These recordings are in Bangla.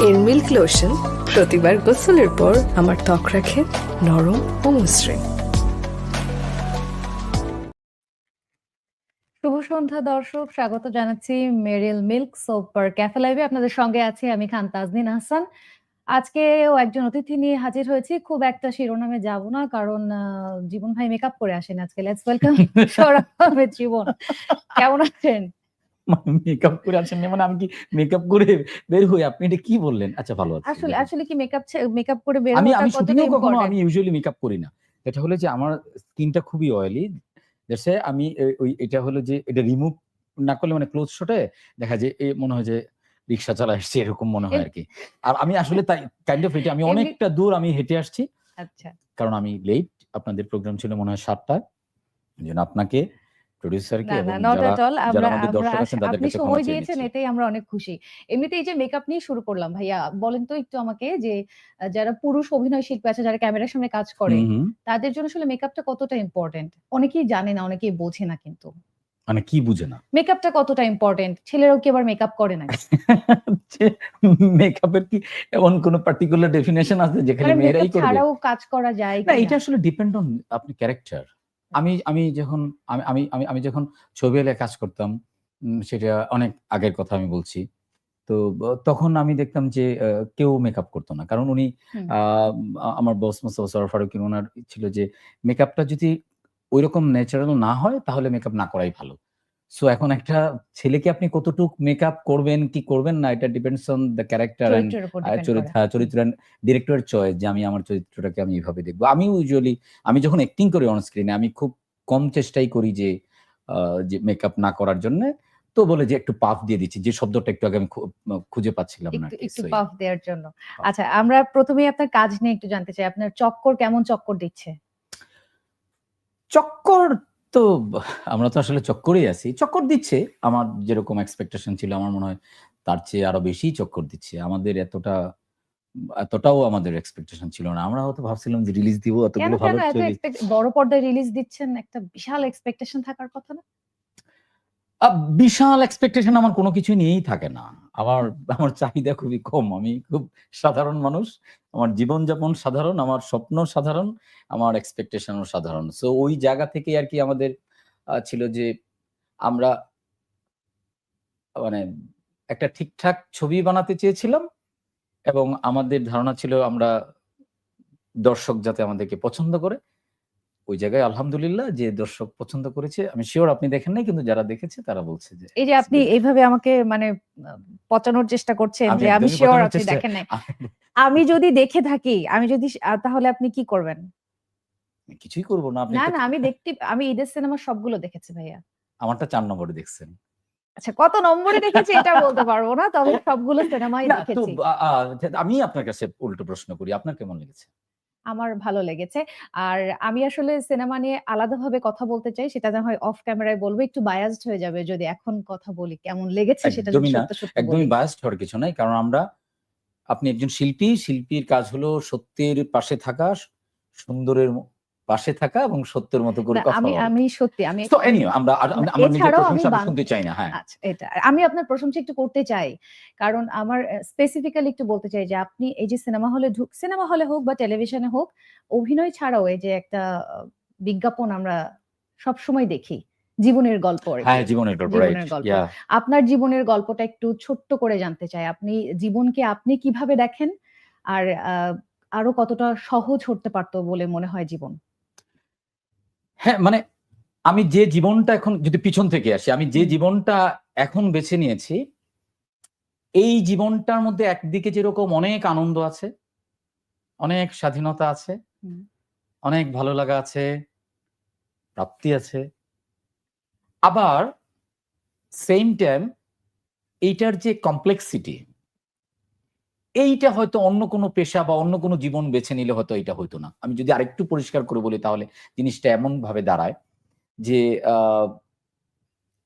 এর মিল্ক লোশন প্রতিবার গোসলের পর আমার ত্বক রাখে নরম ও মসৃণ শুভ সন্ধ্যা, দর্শক। স্বাগত জানাচ্ছি মেরিল মিল্ক সোপার ক্যাফে লাইভে আপনাদের সঙ্গে আছি আমি খান তাজনিন হাসান আজকেও একজন অতিথি নিয়ে হাজির হয়েছি। খুব একটা শিরোনামে যাব না কারণ জীবন ভাই মেকআপ করে আসেন আজকে। লেটস ওয়েলকাম সৌরভ আহমেদ জীবন কেমন আছেন? মেকআপ করে আছেন না মানে আমি কি মেকআপ করে বের হই? আপনি এটা কি বললেন? আচ্ছা ভালো আছে। আসলে আসলে কি মেকআপ মেকআপ করে বের আমি আমি শুটিংও কখনো আমি ইউজুয়ালি মেকআপ করি না। এটা হলো যে আমার স্কিনটা খুবই অয়েলি দেশে আমি ওই এটা হলো যে এটা রিমুভ না করলে মানে ক্লোজ শটে দেখা যায় এ মনে হয় যে রিক্সা চালা আসছে এরকম মনে হয় আর কি আর আমি আসলে তাই কাইন্ড অফ এটা আমি অনেকটা দূর আমি হেঁটে আসছি। আচ্ছা। কারণ আমি লেট আপনাদের প্রোগ্রাম ছিল মনে হয় সাতটায় জন্য আপনাকে প্রডিউসারকে আপনি সময় দিয়েছেন আমরা অনেক খুশি। এমনিতে এই যে মেকআপ নিয়ে শুরু করলাম ভাইয়া বলেন তো একটু আমাকে যে যারা পুরুষ অভিনয় শিল্পী আছে যারা ক্যামেরার সামনে কাজ করে। তাদের জন্য আসলে মেকআপটা কতটা ইম্পর্টেন্ট অনেকেই জানে না অনেকেই বোঝে না কিন্তু। মানে কি বুঝে না। মেকআপটা কতটা ইম্পর্টেন্ট ছেলেরাও কি আবার মেকআপ করে না মেকআপের কি এমন কোন পার্টিকুলার ডেফিনেশন আছে যেখানে মেয়েরাই করবে? ছাড়াও কাজ করা যায় না এটা আসলে ডিপেন্ড অন আপনি ক্যারেক্টার আমি আমি যখন আমি আমি আমি আমি যখন ছবি এলে কাজ করতাম সেটা অনেক আগের কথা আমি বলছি। তো তখন আমি দেখতাম যে কেউ মেকআপ করতো না। কারণ উনি আমার বস মোস্তফা সরোয়ার ফারুক ওনার ছিল যে মেকআপটা যদি ওইরকম ন্যাচারাল না হয় তাহলে মেকআপ না করাই ভালো। সো এখন একটা ছেলেকে আপনি কতটুক মেকআপ করবেন কি করবেন না এটা ডিপেন্ডস অন দ্য ক্যারেক্টার চরিত্র ডিরেক্টরের চয়েস যে আমি আমার চরিত্রটাকে আমি এইভাবে দেখব। আমি ইউজুয়ালি আমি যখন অ্যাক্টিং করি অন স্ক্রিনে আমি খুব কম চেষ্টাই করি যে যে মেকআপ না করার জন্য। তো বলে যে একটু পাফ দিয়ে দিচ্ছি যে শব্দটা একটু আগে আমি খুঁজে পাচ্ছিলাম না একটু পাফ দেওয়ার জন্য। আচ্ছা আমরা প্রথমেই আপনার কাজ নিয়ে একটু জানতে চাই। আপনার চক্কর কেমন চক্কর দিচ্ছে? চক্কর তো আমরা তো আসলে চক্করেই আছি। চক্কর দিচ্ছে আমার যেরকম এক্সপেকটেশন ছিল আমার মনে হয় তার চেয়ে আরও বেশি চক্কর দিচ্ছে। আমাদের এতটা এতটাও আমাদের এক্সপেকটেশন ছিল না। আমরা হয়তো ভাবছিলাম যে রিলিজ দিব এতগুলো ভালো বড় পর্দায় রিলিজ দিচ্ছেন? একটা বিশাল এক্সপেকটেশন থাকার কথা না? বিশাল এক্সপেকটেশন আমার কোনো কিছু নিয়েই থাকে না। আমার আমার চাহিদা খুবই কম। আমি খুব সাধারণ মানুষ। আমার জীবনযাপন সাধারণ, আমার স্বপ্ন সাধারণ, আমার এক্সপেকটেশনও সাধারণ। সো ওই জায়গা থেকে আর কি আমাদের ছিল যে আমরা মানে একটা ঠিকঠাক ছবি বানাতে চেয়েছিলাম এবং আমাদের ধারণা ছিল আমরা দর্শক যাতে আমাদেরকে পছন্দ করে। ওই জায়গায় আলহামদুলিল্লাহ যে দর্শক পছন্দ করেছে আমি শিওর আপনি দেখেন নাই কিন্তু যারা দেখেছে তারা বলছে যে এই যে আপনি এইভাবে আমাকে মানে পচানোর চেষ্টা করছেন যে আমি শিওর আপনি দেখেন নাই। আমি যদি দেখে থাকি আমি যদি তাহলে আপনি কি করবেন? কিছুই করব না আপনি না না আমি দেখতে আমি ঈদের সিনেমা সবগুলো দেখেছি ভাইয়া। আমারটা চার নম্বরে দেখছেন। আচ্ছা কত নম্বরে দেখেছি এটা বলতে পারব না তবে সবগুলো সিনেমাই দেখেছি। আ, আ, আমি আপনার কাছে উল্টো প্রশ্ন করি আপনার কেমন লেগেছে? আমার ভালো লেগেছে। আর আমি আসলে সিনেমা নিয়ে আলাদাভাবে কথা বলতে চাই সেটা যেন হয় অফ ক্যামেরায় বলব একটু বায়াসড হয়ে যাবে যদি এখন কথা বলি কেমন লেগেছে সেটা যদি সত্য সত্য একদমই বায়াসড বায়াস্ট হওয়ার কিছু নাই কারণ আমরা আপনি একজন শিল্পী শিল্পীর কাজ হলো সত্যের পাশে থাকা সুন্দরের পাশে থাকা এবং সত্যের মতো করে কথা আমি আমি সত্যি আমি তো anyway, আমরা নিজের প্রশংসা শুনতে চাই না হ্যাঁ। আচ্ছা এটা। আমি আপনার প্রশংসা একটু করতে চাই। কারণ আমার স্পেসিফিক্যালি একটু বলতে চাই যে আপনি এই যে সিনেমা হলে ঢুক সিনেমা হলে হোক বা টেলিভিশনে হোক অভিনয় ছাড়াও এই যে একটা বিজ্ঞাপন আমরা সব সময় দেখি জীবনের গল্প হ্যাঁ জীবনের গল্প আপনার জীবনের গল্পটা একটু ছোট্ট করে জানতে চাই। আপনি জীবনকে আপনি কীভাবে দেখেন? আর আরও কতটা সহজ হতে পারতো বলে মনে হয় জীবন? হ্যাঁ মানে আমি যে জীবনটা এখন যদি পিছন থেকে আসি আমি যে জীবনটা এখন বেছে নিয়েছি এই জীবনটার মধ্যে একদিকে যেরকম অনেক আনন্দ আছে অনেক স্বাধীনতা আছে অনেক ভালো লাগা আছে প্রাপ্তি আছে আবার সেম টাইম এইটার যে কমপ্লেক্সিটি এইটা হয়তো অন্য কোনো পেশা বা অন্য কোনো জীবন বেছে নিলে হয়তো এটা হইতো না। আমি যদি আরেকটু পরিষ্কার করে বলি তাহলে জিনিসটা এমন ভাবে দাঁড়ায় যে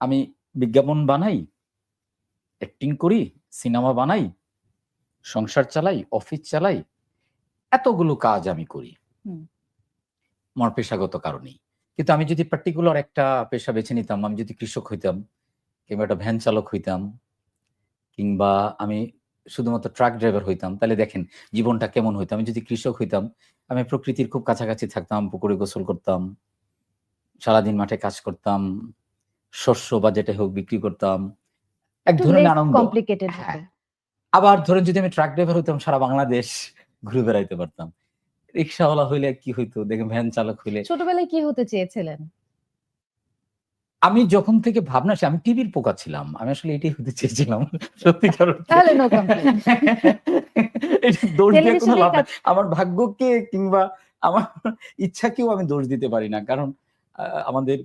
আমি বিজ্ঞাপন বানাই অ্যাক্টিং করি সিনেমা বানাই সংসার চালাই অফিস চালাই এতগুলো কাজ আমি করি। আমার পেশাগত কারণেই। কিন্তু আমি যদি পার্টিকুলার একটা পেশা বেছে নিতাম আমি যদি কৃষক হইতাম কিংবা একটা ভ্যান চালক হইতাম কিংবা আমি শুধুমাত্র ট্রাক ড্রাইভার হইতাম তাহলে দেখেন জীবনটা কেমন হইতো? আমি যদি কৃষক হইতাম আমি প্রকৃতির খুব কাছাকাছি থাকতাম পুকুরে গোসল করতাম সারাদিন মাঠে কাজ করতাম শস্য বা যেটা হোক বিক্রি করতাম এক ধরনের আনন্দ। কমপ্লিকেটেড হ্যাঁ। আবার ধরেন যদি আমি ট্রাক ড্রাইভার হইতাম সারা বাংলাদেশ ঘুরে বেড়াইতে পারতাম। রিক্সাওয়ালা হইলে কি হইতো? দেখেন ভ্যান চালক হইলে ছোটবেলায় কি হতে চেয়েছিলেন? আমি যখন থেকে ভাবনা আমি টিভির পোকা ছিলাম। আমি আসলে এটাই হতে চেয়েছিলাম। সত্যিকার। দোষ দিয়ে কোনো লাভ আমার ভাগ্যকে কিংবা আমার ইচ্ছাকেও আমি দোষ দিতে পারি না। কারণ আমাদের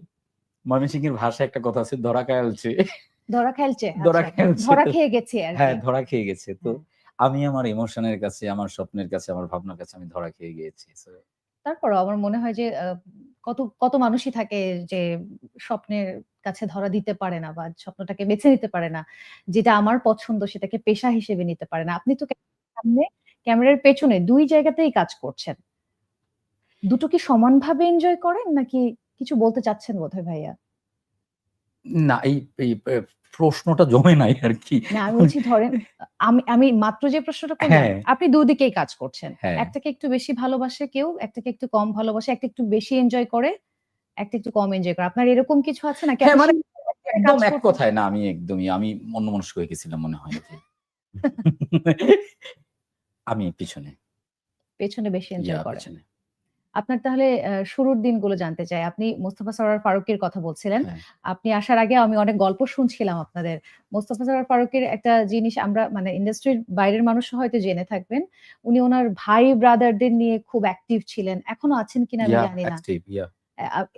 ময়মনসিংহের ভাষায় একটা কথা আছে ধরা কায়ালছে ধরা খেলছে ধরা আচ্ছা। খেলছে। ধরা খেয়ে গেছি হ্যাঁ ধরা খেয়ে গেছে তো। আমি আমার ইমোশনের কাছে আমার স্বপ্নের কাছে আমার ভাবনার কাছে আমি ধরা খেয়ে গিয়েছি। So, তারপরও আমার মনে হয় যে কত কত মানুষই থাকে যে স্বপ্নের কাছে ধরা দিতে পারে না বা স্বপ্নটাকে বেছে নিতে পারে না যেটা আমার পছন্দ সেটাকে পেশা হিসেবে নিতে পারে না। আপনি তো সামনে ক্যামেরার পেছনে দুই জায়গাতেই কাজ করছেন। দুটো কি সমানভাবে এনজয় করেন নাকি কিছু বলতে চাচ্ছেন বোধহয় ভাইয়া? না এই এই প্রশ্নটা জমে নাই আর কি। না আমি বলছি ধরেন আমি আমি মাত্র যে প্রশ্নটা করলাম হ্যাঁ। আপনি দুদিকেই কাজ করছেন। হ্যাঁ। একটাকে একটু বেশি ভালোবাসে কেউ একটাকে একটু কম ভালোবাসে একটা একটু বেশি এনজয় করে একটা একটু কম এনজয় করে। আপনার এরকম কিছু আছে নাকি? হ্যাঁ, মানে একদম এক কথায় না আমি একদমই আমি অন্য হয়ে গেছিলাম মনে হয়। আমি পিছনে। পেছনে বেশি এনজয় পিছনে। আপনার তাহলে শুরুর দিনগুলো জানতে চাই। আপনি মোস্তফা সরার ফারুকের কথা বলছিলেন। হ্যাঁ। আপনি আসার আগে আমি অনেক গল্প শুনছিলাম আপনাদের। মোস্তফা সরার ফারুকের একটা জিনিস আমরা মানে ইন্ডাস্ট্রির বাইরের মানুষ হয়তো জেনে থাকবেন। উনি ওনার ভাই ব্রাদারদের নিয়ে খুব অ্যাক্টিভ ছিলেন। এখনও আছেন কিনা আমি জানি না।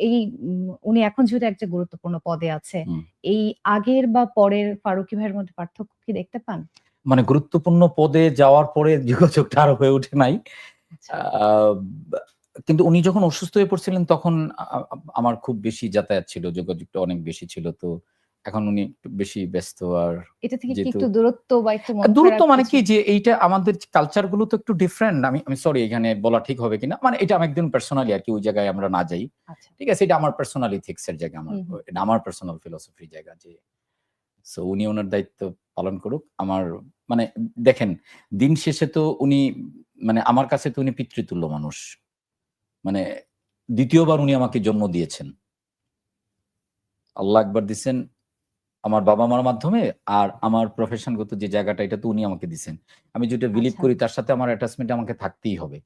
এই উনি এখন যেহেতু একটা গুরুত্বপূর্ণ পদে আছে এই আগের বা পরের ফারুকি ভাইয়ের মধ্যে পার্থক্য কি দেখতে পান? মানে গুরুত্বপূর্ণ পদে যাওয়ার পরে যোগাযোগটা আর হয়ে ওঠে নাই। আচ্ছা। কিন্তু উনি যখন অসুস্থ হয়ে পড়ছিলেন তখন আমার খুব বেশি যাতায়াত ছিল যোগাযোগটা অনেক বেশি ছিল। তো এখন উনি একটু বেশি ব্যস্ত আর এটা থেকে কি একটু দূরত্ব বা একটু দূরত্ব মানে কি যে এইটা আমাদের কালচারগুলো তো একটু ডিফারেন্ট আমি আমি সরি এখানে বলা ঠিক হবে কিনা মানে এটা আমি একদম পার্সোনালি আর কি ওই জায়গায় আমরা না যাই। আচ্ছা। ঠিক আছে এটা আমার পার্সোনালি থিক্স এর জায়গা আমার। এটা আমার পার্সোনাল ফিলোসফির জায়গা যে সো উনি ওনার দায়িত্ব পালন করুক। আমার মানে দেখেন দিন শেষে তো উনি মানে আমার কাছে তো উনি পিতৃতুল্য মানুষ। মানে দ্বিতীয়বার উনি আমাকে জন্ম দিয়েছেন। আল্লাহ একবার দিছেন আমার বাবা মার মাধ্যমে আর আমার প্রফেশনগত যে জায়গাটা এটা তো উনি আমাকে দিছেন। আমি যেটা বিলিভ আচ্ছা। করি তার সাথে আমার অ্যাটাচমেন্ট আমাকে থাকতেই হবে।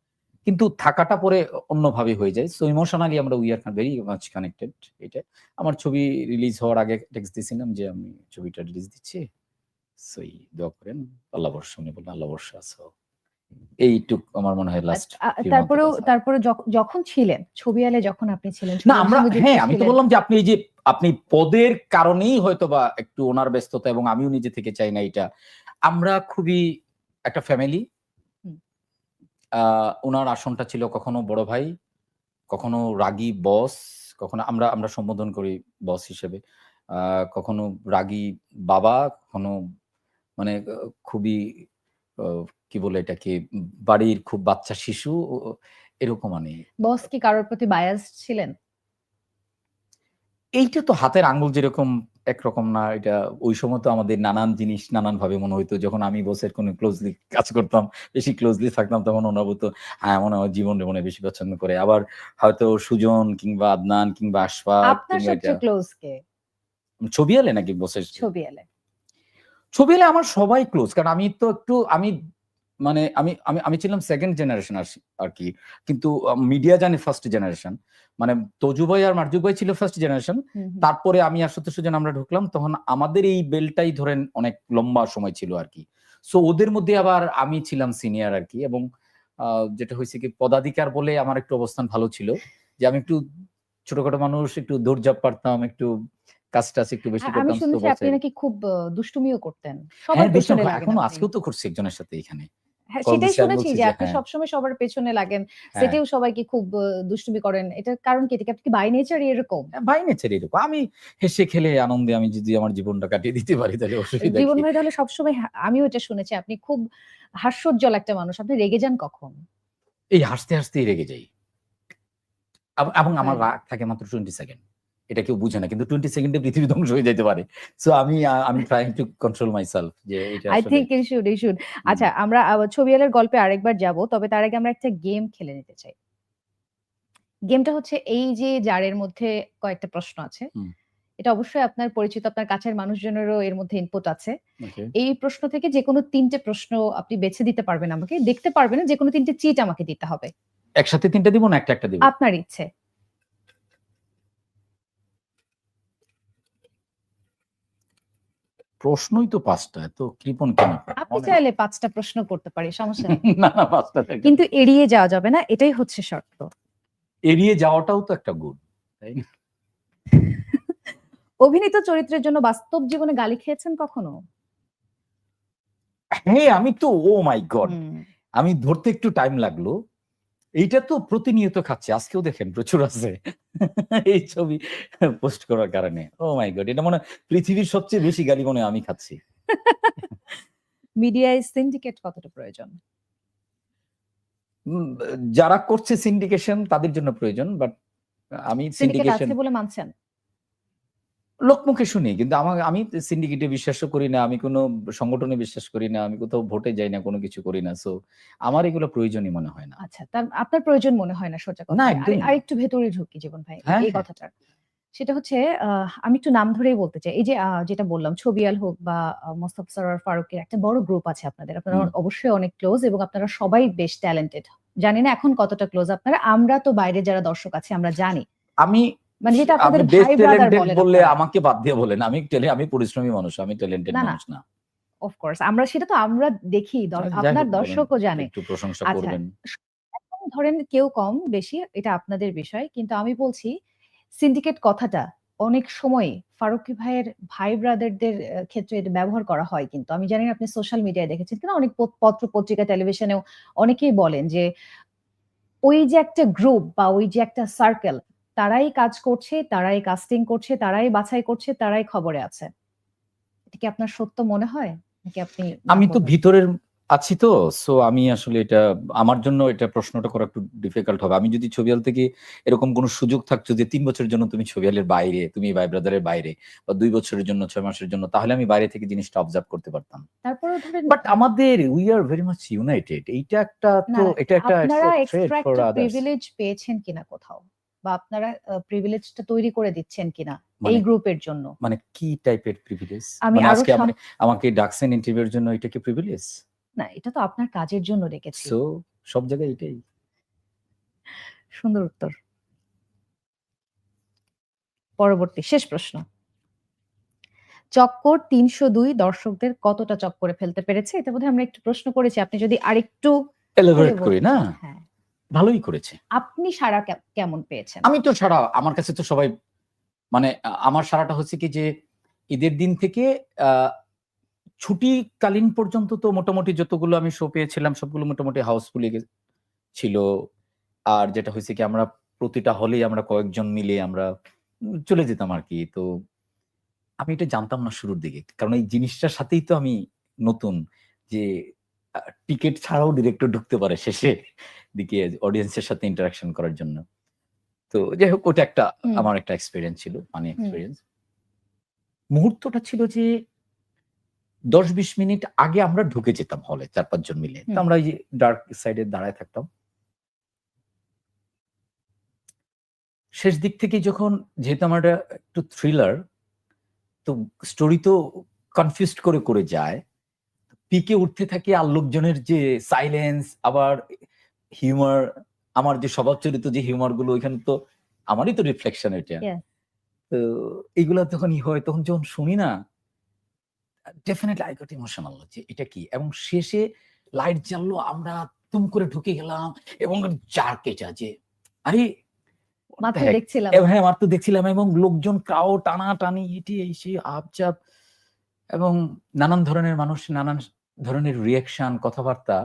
কিন্তু থাকাটা পরে অন্যভাবে হয়ে যায়। সো ইমোশনালি আমরা we are very much connected এটা। আমার ছবি রিলিজ হওয়ার আগে টেক্সট দিয়েছিলাম যে আমি ছবিটা রিলিজ দিচ্ছি। সই দোয়া করেন। আল্লাহ বর্ষা উনি বললেন আল্লাহ বর্ষা আছো। এইটুক আমার মনে হয় লাস্ট আ- আ- তারপরেও তারপরে যখন ছিলেন ছবি আলে যখন আপনি ছিলেন না আমরা হ্যাঁ আমি তো বললাম যে আপনি এই যে আপনি পদের কারণেই হয়তো বা একটু ওনার ব্যস্ততা এবং আমিও নিজে থেকে চাই না এটা। আমরা খুবই একটা ফ্যামিলি আহ ওনার আসনটা ছিল কখনো বড় ভাই কখনো রাগী বস কখনো আমরা আমরা সম্বোধন করি বস হিসেবে। আহ কখনো রাগী বাবা কখনো মানে খুবই কি বলে এটাকে বাড়ির খুব বাচ্চা শিশু এরকম মানে বস কি কারোর প্রতি বায়াস ছিলেন? এইটা তো হাতের আঙ্গুল যেরকম একরকম না এটা ওই সময় তো আমাদের নানান জিনিস নানান ভাবে মনে হইতো যখন আমি বসের কোনো ক্লোজলি কাজ করতাম বেশি ক্লোজলি থাকতাম তখন ওনার বলতো হ্যাঁ মনে হয় জীবন মনে বেশি পছন্দ করে। আবার হয়তো সুজন কিংবা আদনান কিংবা কে? ছবি আলে নাকি বসের? ছবি আলে। ছবি আলে আমার সবাই ক্লোজ কারণ আমি তো একটু আমি মানে আমি আমি আমি ছিলাম সেকেন্ড জেনারেশন আর কি। কিন্তু মিডিয়া জানি ফার্স্ট জেনারেশন মানে তজু ভাই আর মার্জু ভাই ছিল ফার্স্ট জেনারেশন। তারপরে আমি আর সত্য সুজন আমরা ঢুকলাম তখন আমাদের এই বেলটাই ধরেন অনেক লম্বা সময় ছিল আর কি। সো ওদের মধ্যে আবার আমি ছিলাম সিনিয়র আর কি এবং আহ, যেটা হয়েছে কি পদাধিকার বলে আমার একটু অবস্থান ভালো ছিল। যে আমি একটু ছোটখাটো মানুষ একটু দৌড়ঝাঁপ পারতাম একটু কাজ টাজ একটু বেশি আ- আমি শুনেছি আপনি নাকি খুব দুষ্টুমিও করতেন। সবার হ্যাঁ পেছনে লাগেন এখনও আজকেও তো করছি একজনের সাথে এখানে। হ্যাঁ সেটাই শুনেছি যে আপনি হ্যাঁ। সবসময় সবার পেছনে লাগেন। হ্যাঁ। সেটাও সবাইকে খুব দুষ্টুমি করেন। এটার কারণ কি? এটা আপনি কি বাই নেচার এরকম? বাই নেচার এরকম। আমি হেসে খেলে আনন্দে আমি যদি আমার জীবনটা কাটিয়ে দিতে পারি তাহলে অসুবিধা জীবন ভাই তাহলে সবসময় আমিও এটা শুনেছি। আপনি খুব হাস্যোজ্জ্বল একটা মানুষ। আপনি রেগে যান কখন? এই হাসতে হাসতেই রেগে যাই। এবং আমার হয়। রাগ থাকে মাত্র টোয়েন্টি সেকেন্ড এটা কেউ বুঝে না কিন্তু টোয়েন্টি সেকেন্ডে পৃথিবী ধ্বংস হয়ে যেতে পারে। সো আমি আমি trying to control my self যে I think it should it should আচ্ছা আমরা আবার ছবিয়ালের গল্পে আরেকবার যাব তবে তার আগে আমরা একটা গেম খেলে নিতে চাই। গেমটা হচ্ছে এই যে জারের মধ্যে কয়েকটা প্রশ্ন আছে। এটা অবশ্যই আপনার পরিচিত আপনার কাছের মানুষজনেরও এর মধ্যে ইনপুট আছে। এই প্রশ্ন থেকে যে কোনো তিনটে প্রশ্ন আপনি বেছে দিতে পারবেন আমাকে। দেখতে পারবেন যে কোনো তিনটে চিট আমাকে দিতে হবে। একসাথে তিনটা দিব না একটা একটা দিব? আপনার ইচ্ছে। প্রশ্নই তো পাঁচটা এত কৃপণ কেন আপনি চাইলে পাঁচটা প্রশ্ন করতে পারি সমস্যা নেই। না না পাঁচটা থেকে। কিন্তু এড়িয়ে যাওয়া যাবে না এটাই হচ্ছে শর্ত। এড়িয়ে যাওয়াটাও তো একটা গুণ গুড অভিনীত চরিত্রের জন্য বাস্তব জীবনে গালি খেয়েছেন কখনো? হ্যাঁ আমি তো ও মাই গড আমি ধরতে একটু টাইম লাগল। এইটা তো প্রতিনিয়ত খাচ্ছে আজকেও দেখেন প্রচুর আছে। এই ছবি পোস্ট করার কারণে। ও মাই গড এটা মনে পৃথিবীর সবচেয়ে বেশি গালি মনে আমি খাচ্ছি। মিডিয়ায় সিন্ডিকেট কতটা প্রয়োজন? যারা করছে সিন্ডিকেশন তাদের জন্য প্রয়োজন বাট আমি সিন্ডিকেট আছে বলে মানছেন? লোকমুখে শুনি কিন্তু আমার আমি সিন্ডিকেটে বিশ্বাসও করি না আমি কোনো সংগঠনে বিশ্বাস করি না আমি কোথাও ভোটে যাই না কোনো কিছু করি না সো আমার এগুলো প্রয়োজনই মনে হয় না। আচ্ছা তার আপনার প্রয়োজন মনে হয় না সোজা কথা না, আর একটু ভেতরে ঢুকি জীবন ভাই হ্যাঁ, এই হ্যাঁ। কথাটা সেটা হচ্ছে আমি একটু নাম ধরেই বলতে চাই। এই যে যেটা বললাম ছবিয়াল হোক বা মোস্তফা সরার ফারুকের একটা বড় গ্রুপ আছে আপনাদের। আপনারা অবশ্যই অনেক ক্লোজ এবং আপনারা সবাই বেশ ট্যালেন্টেড জানি না এখন কতটা ক্লোজ আপনারা আমরা তো বাইরে যারা দর্শক আছে আমরা জানি। আমি মানে যেটা আপনাদের ভাই ব্রাদার বলেন বললে আমাকে বাদ দিয়ে বলেন। আমি tele- আমি পরিশ্রমী মানুষ আমি ট্যালেন্টেড। মানুষ না। অফকোর্স আমরা সেটা তো আমরা দেখি। হোক, আপনার দর্শকও জানে। একটু প্রশংসা আচ্ছা, করবেন। ধরেন কেউ কম বেশি এটা আপনাদের বিষয়। কিন্তু আমি বলছি সিন্ডিকেট কথাটা অনেক সময় ফারুকি ভাইয়ের ভাই ব্রাদারদের ক্ষেত্রে এটা ব্যবহার করা হয় কিন্তু। আমি জানি আপনি সোশ্যাল মিডিয়ায় দেখেছেন কিনা অনেক পত্র পত্রিকা টেলিভিশনেও অনেকেই বলেন যে ওই যে একটা গ্রুপ বা ওই যে একটা সার্কেল তারাই কাজ করছে তারাই কাস্টিং করছে তারাই বাছাই করছে তারাই খবরে আছে। এটা কি আপনার সত্য মনে হয়? নাকি আপনি আমি তো ভিতরের আছি তো সো আমি আসলে এটা আমার জন্য এটা প্রশ্নটা করা একটু ডিফিকাল্ট হবে। আমি যদি ছবিয়াল থেকে এরকম কোনো সুযোগ থাকতো যে তিন বছরের জন্য তুমি ছবিয়ালের বাইরে তুমি ভাই ব্রাদারের বাইরে বা দুই বছরের জন্য ছয় মাসের জন্য তাহলে আমি বাইরে থেকে জিনিসটা অবজার্ভ করতে পারতাম। তারপরেও ধরেন বাট আমাদের we are very much united এইটা একটা তো এটা একটা আপনারা থ্রেট এক্সট্রা ফর একটা আদার্স প্রিভিলেজ পেয়েছেন কিনা কোথাও? বা আপনারা প্রিভিলেজটা তৈরি করে দিচ্ছেন কিনা এই মানে গ্রুপের জন্য? মানে কি টাইপের প্রিভিলেজ আমি মানে আজকে আমাকে আমাকে ডাকছেন ইন্টারভিউর জন্য এটা কি প্রিভিলেজ না এটা তো আপনার কাজের জন্য রেখেছি। সো সব জায়গায় এটাই। সুন্দর উত্তর। পরবর্তী শেষ প্রশ্ন। চক্কর তিনশো দুই দর্শকদের কতটা চক্করে ফেলতে পেরেছে? এটা বোধহয় আমরা একটু প্রশ্ন করেছি আপনি যদি আরেকটু এলাবোরেট করি না? হ্যাঁ। ভালোই করেছে। আপনি সারা কেমন পেয়েছেন? আমি তো সারা আমার কাছে তো সবাই মানে আমার সারাটা হচ্ছে কি যে ঈদের দিন থেকে ছুটিকালীন পর্যন্ত তো মোটামুটি যতগুলো আমি শো পেয়েছিলাম সবগুলো মোটামুটি হাউসফুলি ছিল আর যেটা হয়েছে কি আমরা প্রতিটা হলেই আমরা কয়েকজন মিলে আমরা চলে যেতাম আর কি। তো আমি এটা জানতাম না শুরুর দিকে। কারণ এই জিনিসটার সাথেই তো আমি নতুন যে টিকিট ছাড়াও ডিরেক্টর ঢুকতে পারে শেষে দিকে অডিয়েন্সের সাথে ইন্টারাকশন করার জন্য। তো যাই হোক ওটা একটা আমার একটা এক্সপিরিয়েন্স ছিল মানে এক্সপিরিয়েন্স মুহূর্তটা ছিল যে দশ বিশ মিনিট আগে আমরা ঢুকে যেতাম হলে চার পাঁচজন মিলে। তো আমরা এই ডার্ক সাইডে দাঁড়ায় থাকতাম। শেষ দিক থেকে যখন যেহেতু আমার একটু থ্রিলার তো স্টোরি তো কনফিউজড করে করে যায়। পিকে উঠতে থাকে আর লোকজনের যে সাইলেন্স আবার হিউমার আমার যে স্বভাব চরিত্র যে হিউমারগুলো ওইখানে তো আমারই তো রিফ্লেকশন এটা। তো এইগুলা যখন ই হয় তখন যখন শুনি না ডেফিনেটলি আই গট ইমোশনাল যে এটা কি? এবং শেষে লাইট জ্বাললো আমরা তুম করে ঢুকে গেলাম এবং জার্কে যা যে আরে what মাত্র দেখছিলাম। এবং হ্যাঁ আমার তো দেখছিলাম এবং লোকজন ক্রাউ টানা টানি এটি এই সেই আপচাপ এবং নানান ধরনের মানুষ নানান ধরনের রিয়াকশন কথাবার্তা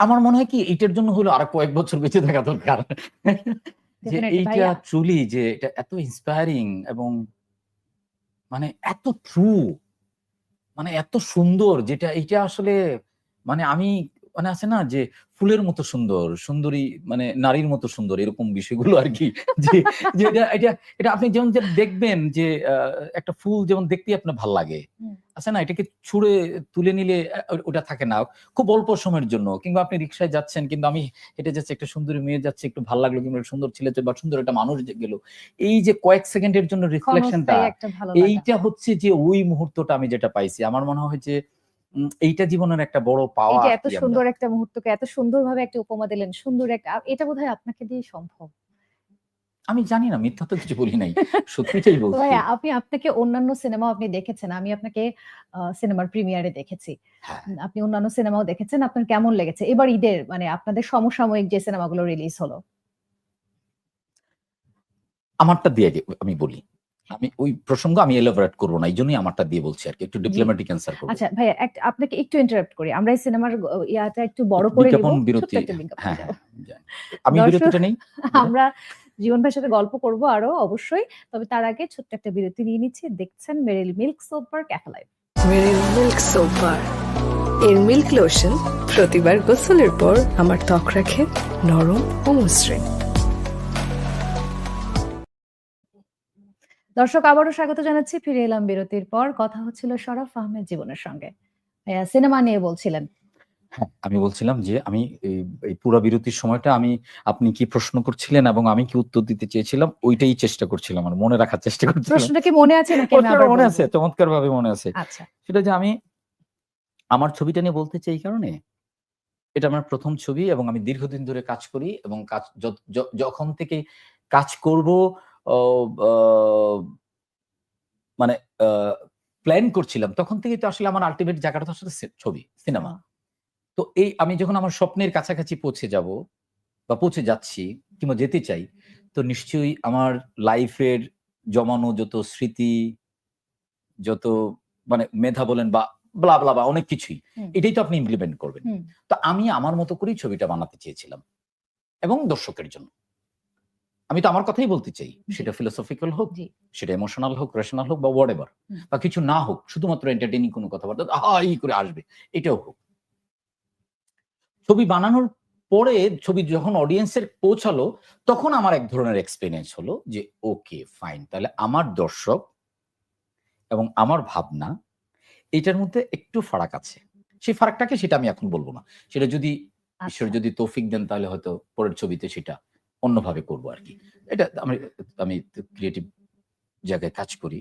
আমার মনে হয় কি এইটার জন্য হলো আর কয়েক বছর বেঁচে থাকা দরকার যে এইটা। ট্রুলি যে এটা এত ইন্সপায়ারিং এবং মানে এত ট্রু মানে এত সুন্দর যেটা এইটা আসলে মানে আমি মানে আছে না যে ফুলের মতো সুন্দর, সুন্দরী মানে নারীর মতো সুন্দর এরকম বিষয়গুলো আর কি যে এটা এটা এটা আপনি যেমন যে দেখবেন যে একটা ফুল যেমন দেখতে আপনার ভালো লাগে। আছে না? এটাকে ছুঁড়ে তুলে নিলে ওটা থাকে না। খুব অল্প সময়ের জন্য কিংবা আপনি রিক্সায় যাচ্ছেন কিন্তু আমি হেঁটে যাচ্ছি একটা সুন্দরী মেয়ে যাচ্ছে একটু ভালো লাগল কিংবা সুন্দর ছেলে বা সুন্দর একটা মানুষ গেল। এই যে কয়েক সেকেন্ডের জন্য রিফ্লেকশনটা। এইটা হচ্ছে যে ওই মুহূর্তটা আমি যেটা পাইছি। আমার মনে হয় যে এইটা জীবনের একটা বড় পাওয়া এই এত সুন্দর একটা মুহূর্তকে এত সুন্দরভাবে একটা উপমা দিলেন। সুন্দর একটা এটা বোধহয় আপনাকে দিয়ে সম্ভব। আমি জানি না মিথ্যা তো কিছু বলি নাই। সত্যিটাই বলছি। ভাইয়া আপনি আপনাকে অন্যান্য সিনেমাও আপনি দেখেছেন। আমি আপনাকে সিনেমার প্রিমিয়ারে দেখেছি। হ্যাঁ। আপনি অন্যান্য সিনেমাও দেখেছেন। আপনার কেমন লেগেছে? এবার ঈদের মানে আপনাদের সমসাময়িক যে সিনেমাগুলো রিলিজ হলো। আমারটা দিয়ে আমি বলি। আমি ওই প্রসঙ্গ আমি এলাবোরেট করব না। এইজন্যই আমারটা দিয়ে বলছি আরকি। একটু জি। ডিপ্লোম্যাটিক অ্যান্সার করব। আচ্ছা ভাইয়া এক আপনাকে একটু ইন্টারাপ্ট করি। আমরা এই সিনেমার ইয়াটা একটু বড় করে নিব। বিজ্ঞাপন বিরতি হ্যাঁ। হ্যাঁ। আমি বিরতিটা নেই? আমরা জীবন ভাইয়ের সাথে গল্প করব আরও অবশ্যই। তবে তার আগে ছোট্ট একটা বিরতি নিয়ে নিচ্ছি। দেখছেন Meril milk super cafe live. Meril milk super এর মিল্ক লোশন প্রতিবার গোসলের পর আমার ত্বক রাখে নরম ও মসৃণ দর্শক আবারও স্বাগত জানাচ্ছি। ফিরে এলাম বিরতির পর। কথা হচ্ছিল শরাফ আহমেদ জীবনের সঙ্গে। সিনেমা নিয়ে বলছিলেন। হ্যাঁ, আমি বলছিলাম যে আমি এই পুরা বিরতির সময়টা আমি আপনি কি প্রশ্ন করছিলেন এবং আমি কি উত্তর দিতে চেয়েছিলাম ওইটাই চেষ্টা করছিলাম। আর মনে রাখার চেষ্টা করছিলাম। প্রশ্নটা কি মনে আছে নাকি মনে আছে চমৎকার ভাবে মনে আছে। আচ্ছা। সেটা যে আমি আমার ছবিটা নিয়ে বলতে চাই এই কারণে, এটা আমার প্রথম ছবি এবং আমি দীর্ঘদিন ধরে কাজ করি এবং কাজ যখন থেকে কাজ করব মানে প্ল্যান করছিলাম তখন থেকেই তো আসলে আমার আল্টিমেট জায়গাটা তো আসলে ছবি, সিনেমা। তো এই আমি যখন আমার স্বপ্নের কাছাকাছি পৌঁছে যাব বা পৌঁছে যাচ্ছি কিংবা যেতে চাই, তো নিশ্চয়ই আমার লাইফের জমানো যত স্মৃতি, যত মানে মেধা বলেন বা ব্লা, ব্লা, বা অনেক কিছুই। এটাই তো আপনি ইমপ্লিমেন্ট করবেন। তো আমি আমার মতো করেই ছবিটা বানাতে চেয়েছিলাম। এবং দর্শকের জন্য। আমি তো আমার কথাই বলতে চাই। সেটা ফিলোসফিক্যাল হোক, সেটা ইমোশনাল হোক, রেশনাল হোক বা হোয়াটএভার হুম। বা কিছু না হোক, শুধুমাত্র এন্টারটেইনিং কোনো কথাবার্তা হা ই করে আসবে। এটাও হোক। ছবি বানানোর পরে ছবি যখন অডিয়েন্সের পৌঁছালো, তখন আমার এক ধরনের এক্সপেরিয়েন্স হলো যে ওকে ফাইন। তাহলে আমার দর্শক এবং আমার ভাবনা এটার মধ্যে একটু ফারাক আছে। সেই ফারাকটাকে সেটা আমি এখন বলব না। সেটা যদি ঈশ্বর আচ্ছা। যদি তৌফিক দেন তাহলে হয়তো পরের ছবিতে সেটা অন্যভাবে করব আরকি। এটা আমি আমি ক্রিয়েটিভ জায়গায় কাজ করি।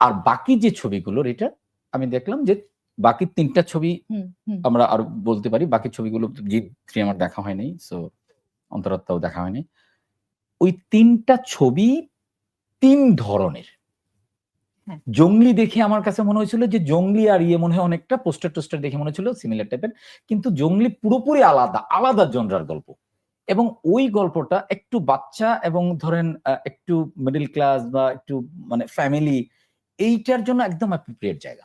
আর বাকি যে ছবিগুলোর এটা আমি দেখলাম যে বাকি তিনটা ছবি। আমরা আরও বলতে পারি। বাকি ছবিগুলো জিত 3 আমার দেখা হয়নি। সো অন্তরাত্মাও দেখা হয়নি। ওই তিনটা ছবি তিন ধরনের। হ্যাঁ। জংলি দেখে আমার কাছে মনে হয়েছিল যে জংলি আর ইয়ে মনে হয় অনেকটা পোস্টার-টোস্টার দেখে মনে হচ্ছিল সিমিলার টাইপের। কিন্তু জংলি পুরোপুরি আলাদা, আলাদা জনরার গল্প। এবং ওই গল্পটা একটু বাচ্চা এবং ধরেন একটু মিডল ক্লাস বা একটু মানে ফ্যামিলি এইটার জন্য একদম অ্যাপ্রোপ্রিয়েট জায়গা।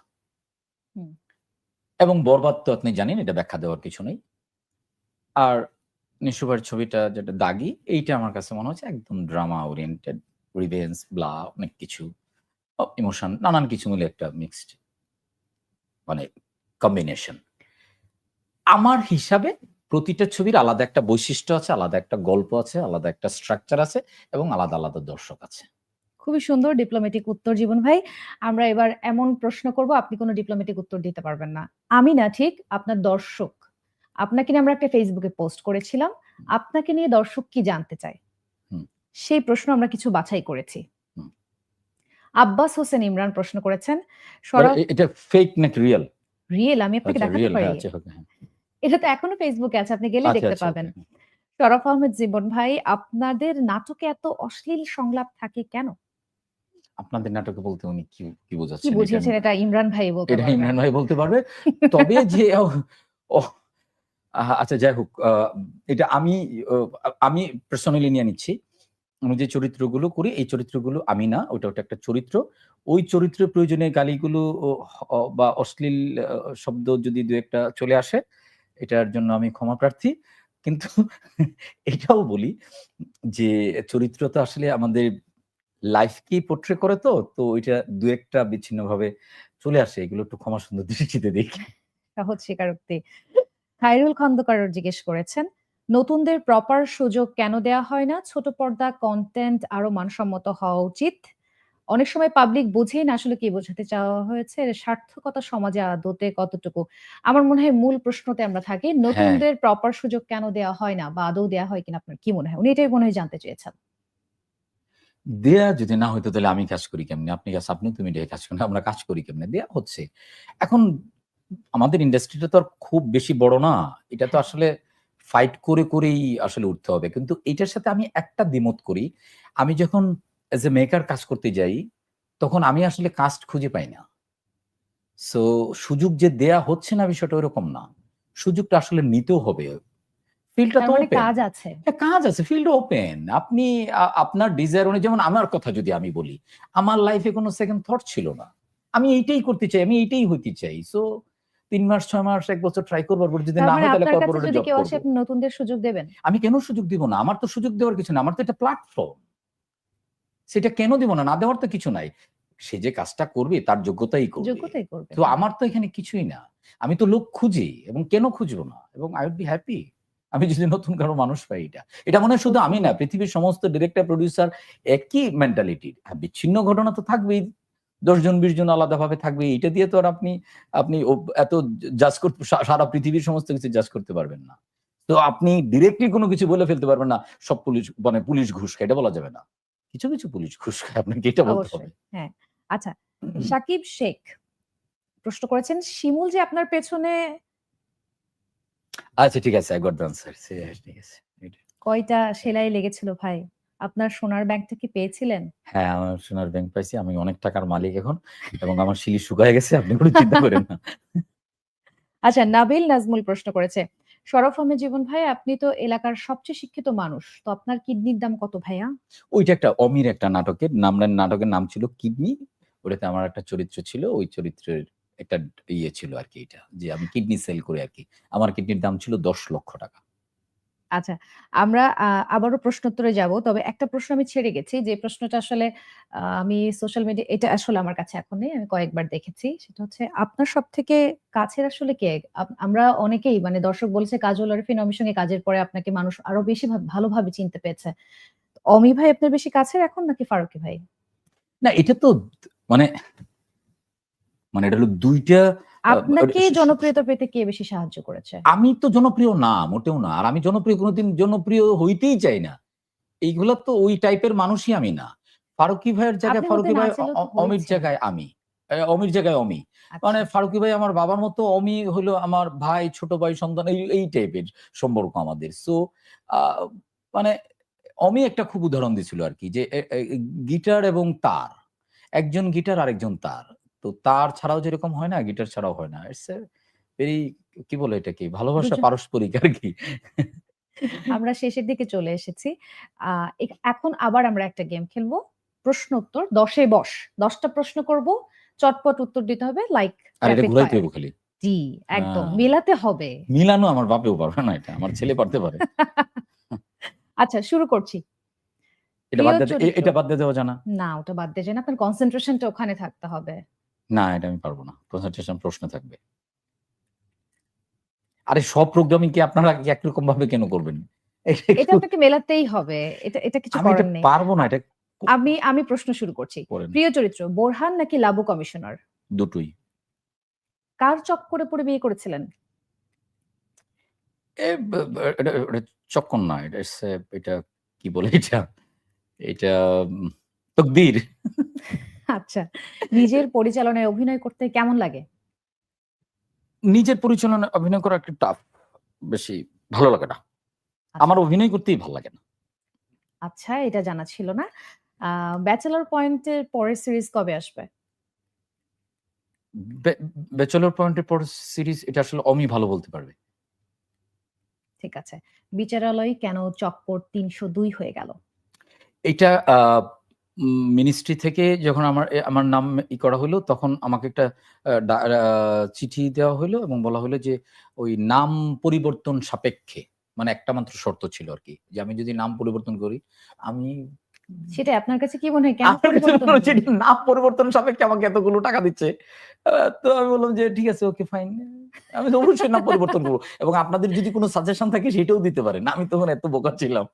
এবং বরবাদ তো আপনি জানেন এটা ব্যাখ্যা দেওয়ার কিছু নেই। আর নিশু ভাইয়ের ছবিটা যেটা দাগি, এইটা আমার কাছে মনে হচ্ছে একদম ড্রামা ওরিয়েন্টেড, রিভেঞ্জ ব্লা অনেক কিছু। ইমোশন নানান কিছু মিলে একটা মিক্সড মানে কম্বিনেশন। আমার হিসাবে প্রতিটা ছবির আলাদা একটা বৈশিষ্ট্য আছে, আলাদা একটা গল্প আছে, আলাদা একটা স্ট্রাকচার আছে এবং আলাদা, আলাদা দর্শক আছে। খুবই সুন্দর ডিপ্লোমেটিক উত্তর জীবন ভাই। আমরা এবার এমন প্রশ্ন করব আপনি কোনো ডিপ্লোমেটিক উত্তর দিতে পারবেন না। আমি না ঠিক আপনার দর্শক। আপনাকে নিয়ে আমরা একটা ফেসবুকে পোস্ট করেছিলাম। আপনাকে নিয়ে দর্শক কি জানতে চায়? হুম। সেই প্রশ্ন আমরা কিছু বাছাই করেছি। আব্বাস হোসেন ইমরান প্রশ্ন করেছেন। এটা ফেক নাকি রিয়াল? রিয়েল আমি আপনাকে আচ্ছা দেখাতে রিয়াল পারি। এটা তো এখনও ফেসবুকে আছে। আপনি আচ্ছা, দেখতে পাবেন। শরাফ আহমেদ জীবন ভাই আপনাদের নাটকে এত অশ্লীল সংলাপ থাকে কেন? আপনাদের নাটকে বলতে উনি কি, কি বোঝাচ্ছেন? বুঝিয়েছেন এটা ইমরান ভাই বলতে এটা ইমরান ভাই বলতে পারবে। তবে যে ও আচ্ছা যাই হোক এটা আমি আমি পার্সোনালি নিয়ে নিচ্ছি। আমি যে চরিত্রগুলো করি এই চরিত্রগুলো আমি না। ওটা, ওটা একটা চরিত্র। ওই চরিত্রের প্রয়োজনে গালিগুলো বা অশ্লীল শব্দ যদি দু একটা চলে আসে, এটার জন্য আমি ক্ষমা প্রার্থী। কিন্তু এটাও বলি যে, চরিত্র তো আসলে আমাদের লাইফকেই পোর্ট্রে করে তো। তো ওইটা ২-১ টা বিচ্ছিন্নভাবে চলে আসে। এগুলো একটু ক্ষমা সুন্দর দৃষ্টিতে দেখি। সহজ স্বীকারোক্তি। খায়রুল খন্দকার জিজ্ঞেস করেছেন, নতুনদের প্রপার সুযোগ কেন দেয়া হয় না ছোট পর্দা কন্টেন্ট আরও মানসম্মত হওয়া উচিত অনেক সময় পাবলিক বুঝেই না আসলে কি বোঝাতে চাওয়া হয়েছে সার্থকতা সমাজে আদতে কতটুকু? আমার মনে হয় মূল প্রশ্নতে আমরা থাকি নতুনদের প্রপার সুযোগ কেন দেওয়া হয় না বা আদৌ দেওয়া হয় কিনা আপনার কি মনে হয়? উনি এটাই মনে হয় জানতে চেয়েছেন। দেয়া যদি না হইতো তাহলে আমি কাজ করি কেমনে? আপনি কাজ আপনি তুমি কাজ করেন আমরা কাজ করি কেমনে? দেয়া হচ্ছে। এখন আমাদের ইন্ডাস্ট্রিটা তো আর খুব বেশি বড় না। এটা তো আসলে ফাইট করে করেই আসলে উঠতে হবে। কিন্তু এটার সাথে আমি একটা দ্বিমত করি। আমি যখন এজ এ মেকার কাজ করতে যাই তখন আমি আসলে কাস্ট খুঁজে পাই না। সো সুযোগ যে দেয়া হচ্ছে না বিষয়টা ওরকম না। সুযোগটা আসলে নিতেও হবে। ফিল্ডটা তো মানে কাজ আছে। কাজ আছে ফিল্ড ওপেন আপনি আপনার ডিজায়ার অনুযায়ী যেমন আমার কথা যদি আমি বলি আমার লাইফে কোনো সেকেন্ড থট ছিল না। আমি এইটাই করতে চাই আমি এইটাই হইতে চাই। সো তিন মাস ছয় মাস এক বছর ট্রাই করবার পর যদি না মানে হয় তাহলে কর্পোরেটে জব করব। নতুনদের সুযোগ দেবেন? আমি কেন সুযোগ দিব না? আমার তো সুযোগ দেওয়ার কিছু না আমার তো একটা প্ল্যাটফর্ম সেটা কেন দিব না? না দেওয়ার তো কিছু নাই। সে যে কাজটা করবে তার যোগ্যতাই করবে। যোগ্যতাই করবে। তো আমার তো এখানে কিছুই না। আমি তো লোক খুঁজি এবং কেন খুঁজবো না? এবং আই উড বি হ্যাপি আমি যদি নতুন কারও মানুষ পাই এটা। এটা মনে হয় শুধু আমি না পৃথিবীর সমস্ত ডিরেক্টর প্রডিউসার একই মেন্টালিটির বিচ্ছিন্ন ঘটনা তো থাকবেই। দশজন বিশ জন আলাদাভাবে থাকবে। এটা দিয়ে তো আর আপনি আপনি এত জাজ করতে সারা পৃথিবীর সমস্ত কিছু জাজ করতে পারবেন না। তো আপনি ডিরেক্টলি কোনো কিছু বলে ফেলতে পারবেন না। সব পুলিশ মানে পুলিশ ঘুষ এটা বলা যাবে না। কিছু কিছু পুলিশ ঘুষ খায় আপনাকে এটা বলতে হবে। হ্যাঁ। আচ্ছা সাকিব শেখ প্রশ্ন করেছেন শিমুল যে আপনার পেছনে আচ্ছা ঠিক আছে আই গট দ্য আনসার ঠিক আছে কয়টা সেলাই লেগেছিল ভাই? আপনার সোনার ব্যাংকটা কি পেয়েছিলেন? হ্যাঁ আমার সোনার ব্যাংক পাইছি আমি অনেক টাকার মালিক এখন এবং আমার শিলি শুকায় গেছে আপনি কোনো চিন্তা করেন না। আচ্ছা নাবিল নাজমুল প্রশ্ন করেছে শরফ আহমেদ জীবন ভাই, আপনি তো এলাকার সবচেয়ে শিক্ষিত মানুষ। তো আপনার কিডনির দাম কত ভাইয়া? ওইটা একটা অমির একটা নাটকের, নাম নাটকের নাম ছিল কিডনি। ওটাতে আমার একটা চরিত্র ছিল, ওই চরিত্রের একটা ইয়ে ছিল আর কি এটা, যে আমি কিডনি সেল করে আর কি। আমার কিডনির দাম ছিল দশ লক্ষ টাকা। আচ্ছা আমরা আবারও প্রশ্নোত্তরে যাব। তবে একটা প্রশ্ন আমি ছেড়ে গেছি যে প্রশ্নটা আসলে আমি সোশ্যাল মিডিয়া, এটা আসলে আমার কাছে এখন নেই, আমি কয়েকবার দেখেছি। সেটা হচ্ছে, আপনার সব থেকে কাছের আসলে কে? আমরা অনেকেই মানে দর্শক বলছে কাজল আরফিন অমির সঙ্গে কাজের পরে আপনাকে মানুষ আরও বেশি ভালোভাবে চিনতে পেয়েছে। অমি ভাই আপনার বেশি কাছের এখন নাকি ফারুকি ভাই? না, এটা তো মানে মানে এটা হলো দুইটা আপনাকে জনপ্রিয়তা পেতে কে বেশি সাহায্য করেছে? আমি তো জনপ্রিয় না মোটেও না। আর আমি জনপ্রিয় কোনোদিন জনপ্রিয় হইতেই চাই না। এইগুলা তো ওই টাইপের মানুষই আমি না। ফারুকি ভাইয়ের জায়গায় ফারুকি ভাই অমির জায়গায় আমি। অমির জায়গায় অমি। আচ্ছা, মানে ফারুকি ভাই আমার বাবার মতো অমি হলো আমার ভাই ছোট ভাই সন্তান এই এই টাইপের সম্পর্ক আমাদের। সো মানে অমি একটা খুব উদাহরণ দিছিল আর কি যে গিটার এবং তার। একজন গিটার আরেকজন তার। তো তার ছাড়াও যেরকম হয় না গিটার ছাড়াও হয় না। ইটস ভেরি কি বলে এটা কি ভালোবাসা পারস্পরিক আর কি। আমরা শেষের দিকে চলে এসেছি। এখন আবার আমরা একটা গেম খেলব। প্রশ্ন উত্তর দশে বস। দশটা প্রশ্ন করব চটপট উত্তর দিতে হবে লাইক খালি। জি একদম। মেলাতে হবে। মিলানো আমার বাপেও পারবে না এটা আমার ছেলে পারতে পারে। আচ্ছা শুরু করছি। এটা বাদ এটা বাদ দিয়ে দেওয়া জানা না। ওটা বাদ দিয়ে যান আপনার কনসেন্ট্রেশনটা ওখানে থাকতে হবে। না এটা আমি পারব না। কনসেন্ট্রেশন প্রশ্ন থাকবে। আরে সব প্রোগ্রামিং কি আপনারা একরকম ভাবে কেন করবেন? এটা আপনাকে মেলাতেই হবে। এটা এটা কিছু করার নেই। পারব না এটা আমি আমি প্রশ্ন শুরু করছি। প্রিয় চরিত্র বোরহান নাকি লাবু কমিশনার? দুটোই। কার চক্করে পড়ে বিয়ে করেছিলেন? চক্কর না এটা এটা কি বলে এটা? এটা তকদির। আচ্ছা নিজের পরিচালনায় অভিনয় করতে কেমন লাগে? নিজের পরিচালনায় অভিনয় করা একটু টাফ বেশি ভালো লাগে না। আমার অভিনয় করতেই ভালো লাগে না। আচ্ছা এটা জানা ছিল না। ব্যাচেলর পয়েন্টের পরের সিরিজ কবে আসবে? ব্যাচেলর পয়েন্টের পর সিরিজ এটা আসলে অমি ভালো বলতে পারবে। ঠিক আছে। বিচারালয় কেন চক্কর তিনশো দুই হয়ে গেল? এটা মিনিস্ট্রি থেকে যখন আমার আমার নাম ই করা হলো তখন আমাকে একটা চিঠি দেওয়া হলো এবং বলা হলো যে ওই নাম পরিবর্তন সাপেক্ষে মানে একটা মাত্র শর্ত ছিল আর কি যে আমি যদি নাম পরিবর্তন করি আমি সেটা আপনার কাছে কি মনে হয় কেন পরিবর্তন নাম পরিবর্তন সাপেক্ষে আমাকে এতগুলো টাকা দিচ্ছে তো আমি বললাম যে ঠিক আছে ওকে ফাইন আমি তো অবশ্যই নাম পরিবর্তন করব। এবং আপনাদের যদি কোনো সাজেশন থাকে সেটাও দিতে পারেন আমি তখন এত বোকা ছিলাম।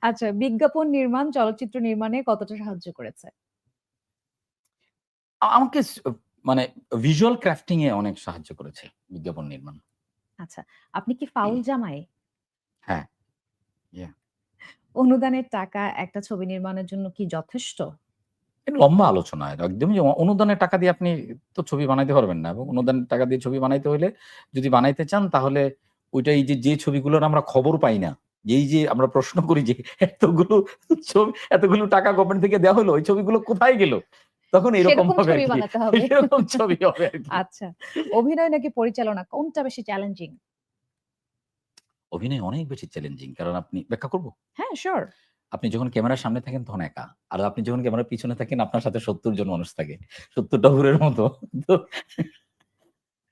আচ্ছা বিজ্ঞাপন নির্মাণ চলচ্চিত্র নির্মাণে কতটা সাহায্য করেছে? আমাকে মানে ভিজুয়াল ক্রাফটিং এ অনেক সাহায্য করেছে বিজ্ঞাপন নির্মাণ। আচ্ছা আপনি কি ফাউল জামাই? হ্যাঁ. অনুদানের টাকা একটা ছবি নির্মাণের জন্য কি যথেষ্ট? লম্বা আলোচনা এটা একদমই যে অনুদানের টাকা দিয়ে আপনি তো ছবি বানাইতে পারবেন না এবং অনুদানের টাকা দিয়ে ছবি বানাইতে হলে যদি বানাইতে চান তাহলে ওইটা এই যে যে ছবিগুলোর আমরা খবর পাই না এই যে আমরা প্রশ্ন করি যে এতগুলো ছবি এতগুলো টাকা গভর্নমেন্ট থেকে দেওয়া হলো ওই ছবিগুলো কোথায় গেল? তখন এরকম হবে ছবি বানাতে হবে। এরকম ছবি হবে আচ্ছা অভিনয় নাকি পরিচালনা কোনটা বেশি চ্যালেঞ্জিং অভিনয় অনেক বেশি চ্যালেঞ্জিং কারণ আপনি ব্যাখ্যা করব? হ্যাঁ শিওর আপনি যখন ক্যামেরার সামনে থাকেন তখন একা আর আপনি যখন ক্যামেরার পিছনে থাকেন আপনার সাথে সত্তর জন মানুষ থাকে সত্তরটা হুরের মতো।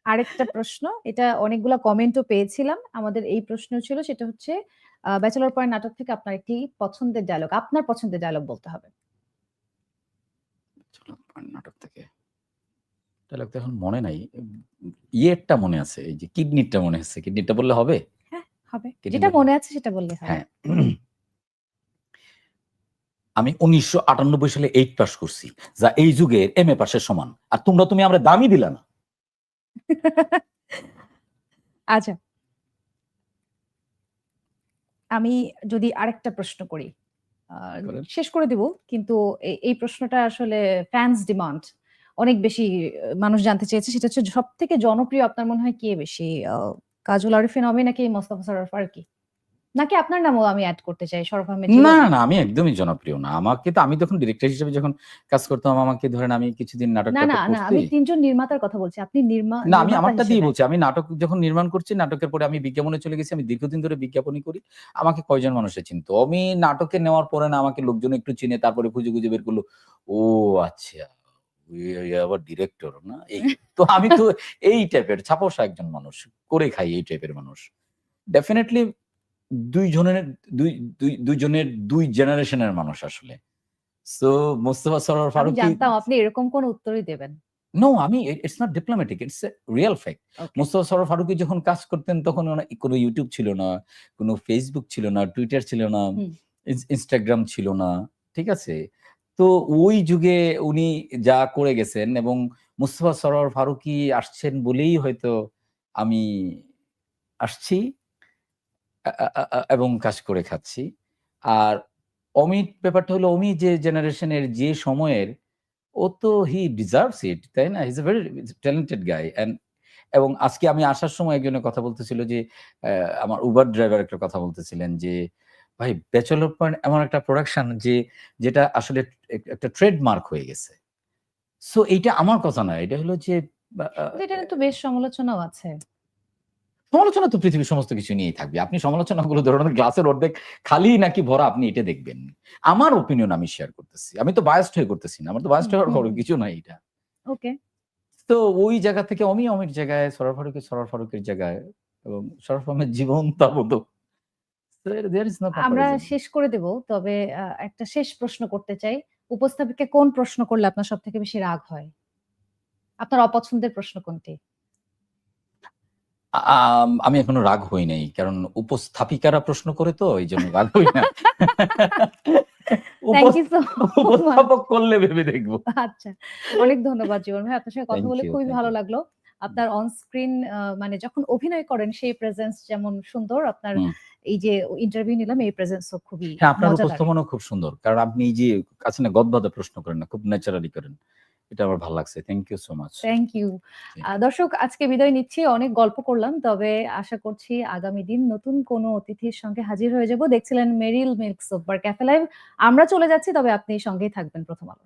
আরেকটা প্রশ্ন এটা অনেকগুলা কমেন্টও পেয়েছিলাম আমাদের এই প্রশ্ন ছিল সেটা হচ্ছে ব্যাচেলর পয়েন্ট নাটক থেকে আপনার একটি পছন্দের ডায়লগ আপনার পছন্দের ডায়লগ বলতে হবে। নাটক থেকে? ডায়লগ তো এখন মনে নাই। ইয়েরটা মনে আছে এই যে কিডনিরটা মনে আছে। কিডনিরটা বললে হবে? হবে। যেটা মনে আছে সেটা বললে হবে। হ্যাঁ। আমি উনিশশো আটানব্বই সালে এইট পাস করছি যা এই যুগের এম এ পাসের সমান। আর তোমরা তুমি আমরা দামই দিলা না। আচ্ছা। আমি যদি আরেকটা প্রশ্ন করি শেষ করে দিব কিন্তু এই- প্রশ্নটা আসলে ফ্যান্স ডিমান্ড অনেক বেশি মানুষ জানতে চেয়েছে সেটা হচ্ছে সব থেকে জনপ্রিয় আপনার মনে হয় কে বেশি? আহ, কাজল আরিফিন হবে নাকি মোস্তফা সরফ আর ফারুকী নাকি আপনার নামও আমি অ্যাড করতে চাই? সরফ আহমেদ না না আমি একদমই জনপ্রিয় না। আমাকে তো আমি তখন ডিরেক্টর হিসেবে যখন কাজ করতাম আমাকে ধরেন আমি কিছুদিন নাটক না না না আমি তিনজন নির্মাতার কথা বলছি। আপনি নির্মা না আমি আমারটা দিয়ে বলছি। আমি নাটক যখন নির্মাণ করছি নাটকের পরে আমি বিজ্ঞাপনে চলে গেছি আমি দীর্ঘদিন ধরে বিজ্ঞাপনই করি। আমাকে কয়জন মানুষে চিনতো? আমি নাটকে নেওয়ার পরে না আমাকে লোকজন একটু চিনে তারপরে খুঁজে খুঁজে বের করল ও আচ্ছা আবার ডিরেক্টর না? এই তো আমি তো এই টাইপের ছাপোসা একজন মানুষ করে খাই এই টাইপের মানুষ। ডেফিনেটলি দুইজনের দুই দুই দুইজনের দুই জেনারেশনের মানুষ আসলে। সো মোস্তফা সরোয়ার আমি জানতাম আপনি এরকম কোন উত্তরই দেবেন। নো আমি it's not diplomatic it's real fact. Mostofa Sarwar Farooki যখন কাজ করতেন তখন কোনো ইউটিউব ছিল না কোনো ফেসবুক ছিল না টুইটার ছিল না ইনস্টাগ্রাম ছিল না ঠিক আছে? তো ওই যুগে উনি যা করে গেছেন এবং মুস্তফা সরোয়ার ফারুকী আসছেন বলেই হয়তো আমি আসছি। এবং কাজ করে খাচ্ছি। আর অমিত, ব্যাপারটা হলো অমিত যে জেনারেশনের যে সময়ের, ও তো হি ডিজার্ভস ইট, তাই না? Is a very talented guy and এবং আজকে আমি আসার সময় একজনের কথা বলতেছিল যে আমার উবার ড্রাইভার একটা কথা বলতেছিলেন যে, ভাই ব্যাচেলর পয়েন্ট এমন একটা প্রোডাকশন যে, যেটা আসলে এক- একটা ট্রেডমার্ক হয়ে গেছে। সো এইটা আমার কথা না, এটা হলো যে কিন্তু এটা নিয়ে বেশ সমালোচনাও আছে। সমালোচনা তো পৃথিবীর সমস্ত কিছু নিয়েই থাকবে। আপনি সমালোচনাগুলো ধরুন গ্লাসের অর্ধেক খালি নাকি ভরা আপনি এটা দেখবেন। আমার ওপিনিয়ন আমি শেয়ার করতেছি। আমি তো বায়াস্ট হয়ে করতেছি না আমার তো বায়াস্ট হওয়ার বড় কিছু নাই এটা। ওকে তো ওই জায়গা থেকে অমি অমির জায়গায় সরার ফারুকের সরার ফারুকের জায়গায় এবং সরার ফারুকের জীবন তাবত আমরা শেষ করে দেব তবে একটা শেষ প্রশ্ন করতে চাই। উপস্থাপিকা কোন প্রশ্ন করলে আপনার সব থেকে বেশি রাগ হয়? আপনার অপছন্দের প্রশ্ন কোনটি? আম, আমি এখনও রাগ হই নাই কারণ উপস্থাপিকারা প্রশ্ন করে তো এই জন্য রাগ হই না। থ্যাংক ইউ সো উপস্থাপক করলে ভেবে দেখব। আচ্ছা অনেক ধন্যবাদ জীবন ভাই। আপনার সঙ্গে কথা বলে খুবই ভালো লাগল। আপনার অন স্ক্রিন মানে যখন অভিনয় করেন সেই প্রেজেন্স যেমন সুন্দর আপনার এই যে ইন্টারভিউ নিলাম এই প্রেজেন্সও খুবই হ্যাঁ আপনার মজাদার। উপস্থাপনও খুব সুন্দর কারণ আপনি এই যে কাছে না গদবাদা প্রশ্ন করেন না খুব ন্যাচারালি করেন। এটা আমার ভালো লাগছে। Thank you so much thank you দর্শক আজকে বিদায় নিচ্ছি। অনেক গল্প করলাম তবে আশা করছি আগামী দিন নতুন কোনো অতিথির সঙ্গে হাজির হয়ে যাব। দেখছিলেন Meril milk soap bar cafe live আমরা চলে যাচ্ছি তবে আপনি সঙ্গেই থাকবেন প্রথম আলো